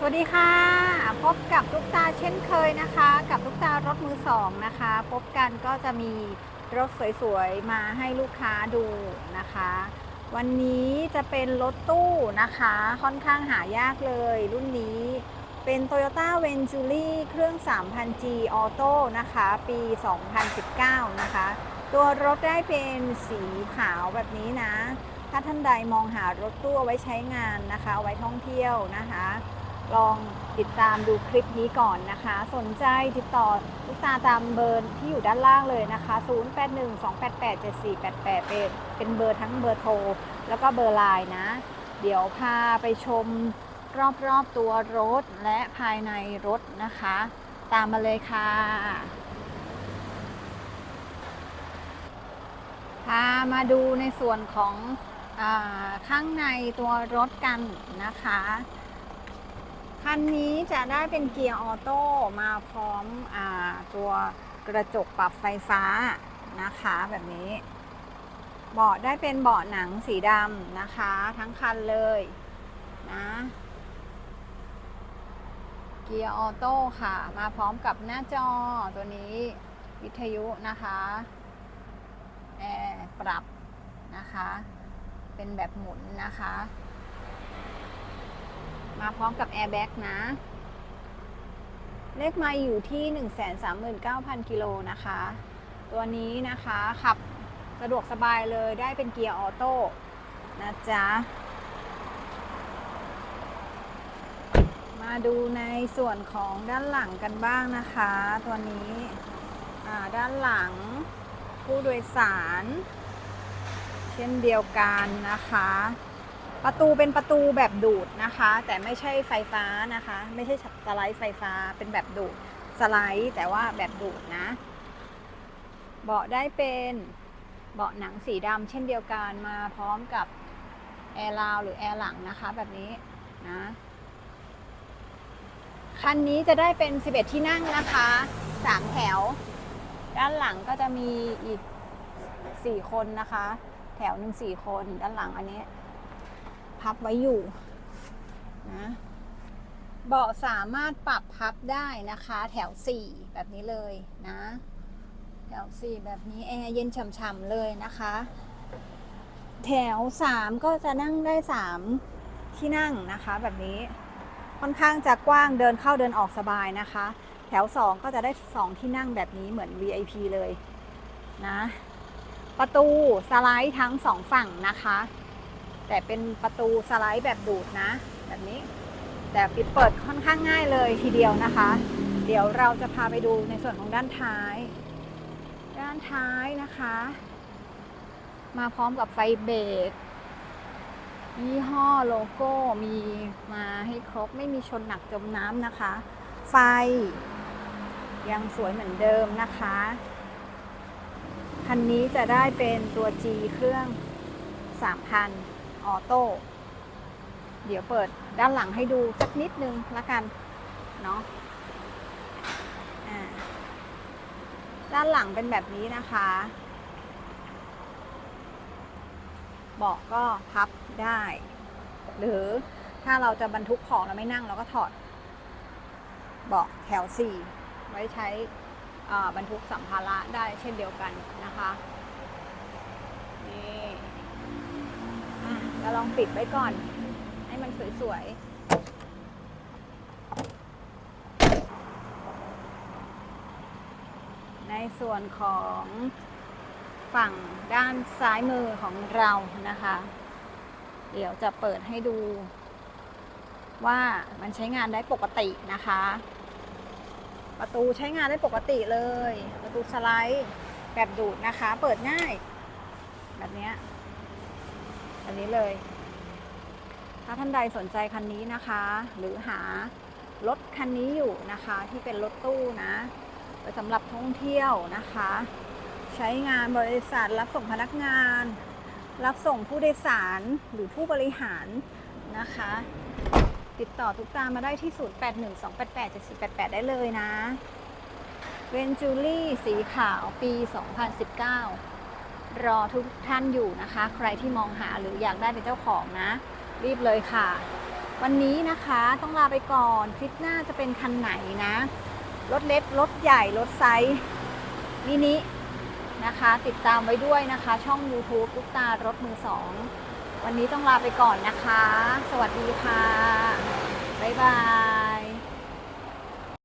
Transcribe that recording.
สวัสดีค่ะ พบกับทุกตาเช่นเคยนะคะ กับทุกตารถมือสองนะคะ พบกันก็จะมีรถสวยๆ มาให้ลูกค้าดูนะคะ วันนี้จะเป็นรถตู้นะคะ ค่อนข้างหายากเลย รุ่นนี้เป็น Toyota Venturi เครื่อง 3,000G Auto นะคะ ปี 2019 นะคะ ตัวรถได้เป็นสีขาวแบบนี้นะ ถ้าท่านใดมองหารถตู้เอาไว้ใช้งานนะคะเอาไว้ท่องเที่ยวนะคะ ลองติดตามดูคลิปนี้ก่อนนะคะ สนใจติดต่อลูกตาตามเบอร์ที่อยู่ด้านล่างเลยนะคะ 0812887488 เป็นเป็นเบอร์ทั้งเบอร์โทร แล้วก็เบอร์ไลน์นะ เดี๋ยวพาไปชมรอบๆตัวรถและภายในรถนะคะ ตามมาเลยค่ะ พามาดูในส่วนของอข้างในตัวรถกันนะคะ คันนี้จะได้เป็นเกียร์ออโต้มาพร้อมอตัวกระจกปรับไฟฟ้านะคะแบบนี้เบาะได้เป็นเบาะหนังสีดำนะคะ ทั้งคันเลยนะเกียร์ออโต้ค่ะ มาพร้อมกับหน้าจอตัวนี้วิทยุนะคะแอร์ปรับนะคะ เป็นแบบหมุนนะคะ มาพร้อมกับแอร์แบ็กนะ เลขไมาอยู่ที่ 139,000 กิโลนะคะ ตัวนี้นะคะขับสะดวกสบายเลยได้เป็นเกียร์ออโต้นะจ๊ะ มาดูในส่วนของด้านหลังกันบ้างนะคะ ตัวนี้ด้านหลังผู้โดยสาร เช่นเดียวกันนะคะ ประตูเป็นประตูแบบดูดนะคะ แต่ไม่ใช่ไฟฟ้านะคะ ไม่ใช่สไลด์ไฟฟ้าเป็นแบบดูดสไลด์แต่ว่าแบบดูดนะ เบาะได้เป็นเบาะหนังสีดำเช่นเดียวกันมาพร้อมกับแอร์ราวหรือแอร์หลังนะคะแบบนี้นะคันนี้จะได้เป็น 11 ที่นั่งนะคะ 3 แถว ด้านหลังก็จะมีอีก 4 คนนะคะ แถวหนึ่งสคน ด้านหลังอันนี้ พับไว้อยู่นะเบาะสามารถปรับพับได้นะคะ แถว 4 แบบนี้เลยนะ แถว 4 แบบนี้แอร์เย็นฉ่ำๆเลยนะคะ แถว 3 ก็จะนั่งได้ 3 ที่นั่งนะคะแบบนี้ค่อนข้างจะกว้างเดินเข้าเดินออกสบายนะคะ แถว 2 ก็จะได้ 2 ที่นั่งแบบนี้เหมือน VIP เลยนะ ประตูสไลด์ทั้งสองฝั่งนะคะ แต่เป็นประตูสไลด์แบบดูดนะ แบบนี้ แต่ปิดเปิดค่อนข้างง่ายเลยทีเดียวนะคะ เดี๋ยวเราจะพาไปดูในส่วนของด้านท้าย ด้านท้ายนะคะ มาพร้อมกับไฟเบรกยี่ห้อโลโก้มีมาให้ครบไม่มีชนหนักจมน้ำนะคะ ไฟ ยังสวยเหมือนเดิมนะคะ คันนี้จะได้เป็นตัว G เครื่อง 3,000 ออโต้เดี๋ยวเปิดด้านหลังให้ดูสักนิดนึงละกันเนาะด้านหลังเป็นแบบนี้นะคะเบาะก็พับได้ หรือถ้าเราจะบรรทุกของแล้วไม่นั่งเราก็ถอดเบาะแถว 4 ไว้ใช้บรรทุกสัมภาระได้เช่นเดียวกันนะคะนี่ะเราลองปิดไว้ก่อน ให้มันสวยๆ ในส่วนของฝั่งด้านซ้ายมือของเรานะคะ เดี๋ยวจะเปิดให้ดู ว่ามันใช้งานได้ปกตินะคะ ประตูใช้งานได้ปกติเลย ประตูสไลด์แบบดูดนะคะ เปิดง่าย แบบนี้ ยแบบนี้เลย ถ้าท่านใดสนใจคันนี้นะคะ หรือหารถคันนี้อยู่นะคะที่เป็นรถตู้นะสำหรับท่องเที่ยวนะคะ ใช้งานบริษัทรับส่งพนักงาน รับส่งผู้โดยสารหรือผู้บริหารนะคะ ติดต่อทุกตามมาได้ที่ 0812887488 ได้เลยนะเวนจูรี่สีขาวปี 2019 รอทุกท่านอยู่นะคะ ใครที่มองหาหรืออยากได้เป็นเจ้าของนะ รีบเลยค่ะ วันนี้นะคะต้องลาไปก่อนคลิปหน้าจะเป็นคันไหนนะรถเล็กรถใหญ่รถไซส์มินินะคะ ติดตามไว้ด้วยนะคะ ช่อง YouTube ลูกตารถมือสองวันนี้ต้องลาไปก่อนนะคะ สวัสดีค่ะ บ๊ายบาย